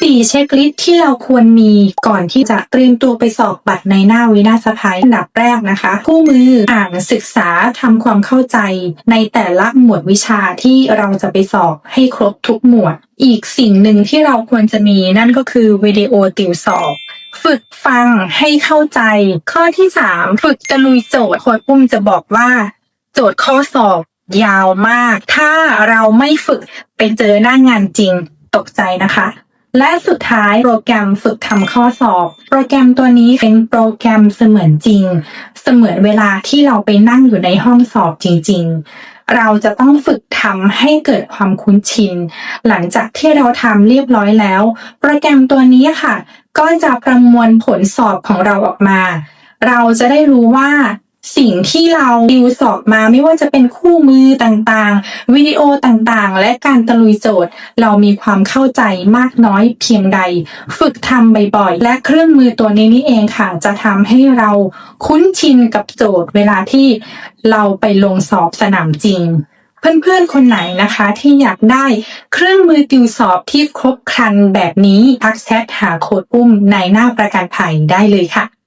สี่เช็คลิสต์ที่เราควรมีก่อนที่จะเตรียมตัวไปสอบบัตรในหน้าวินาศภัยอันดับแรกนะคะคู่มืออ่านศึกษาทำความเข้าใจในแต่ละหมวดวิชาที่เราจะไปสอบให้ครบทุกหมวด อีกสิ่งหนึ่งที่เราควรจะมีนั่นก็คือวิดีโอติวสอบฝึกฟังให้เข้าใจ ข้อที่สามฝึกตะลุยโจทย์โค้ชปุ้มจะบอกว่า โจทย์ข้อสอบยาวมาก ถ้าเราไม่ฝึกไปเจอหน้างานจริง ตกใจนะคะ และสุดท้ายโปรแกรมฝึกทำข้อสอบ โปรแกรมตัวนี้เป็นโปรแกรมเสมือนจริง เสมือนเวลาที่เราไปนั่งอยู่ในห้องสอบจริง ๆ เราจะต้องฝึกทำให้เกิดความคุ้นชิน หลังจากที่เราทำเรียบร้อยแล้ว โปรแกรมตัวนี้ค่ะ ก็จะประมวลผลสอบของเราออกมา เราจะได้รู้ว่า สิ่งที่เราดิวสอบมาไม่ว่าจะเป็นคู่มือต่างๆ วิดีโอต่างๆ และการตะลุยโจทย์ เรามีความเข้าใจมากน้อยเพียงใด ฝึกทำบ่อยๆ และเครื่องมือตัวนี้นี่เองค่ะ จะทำให้เราคุ้นชินกับโจทย์เวลาที่เราไปลงสอบสนามจริงเพื่อนๆ คนไหนนะคะที่อยากได้เครื่องมือติวสอบที่ครบครันแบบนี้ ทักแชทหาโค้ดปุ้มในหน้าประกันภัยได้เลยค่ะ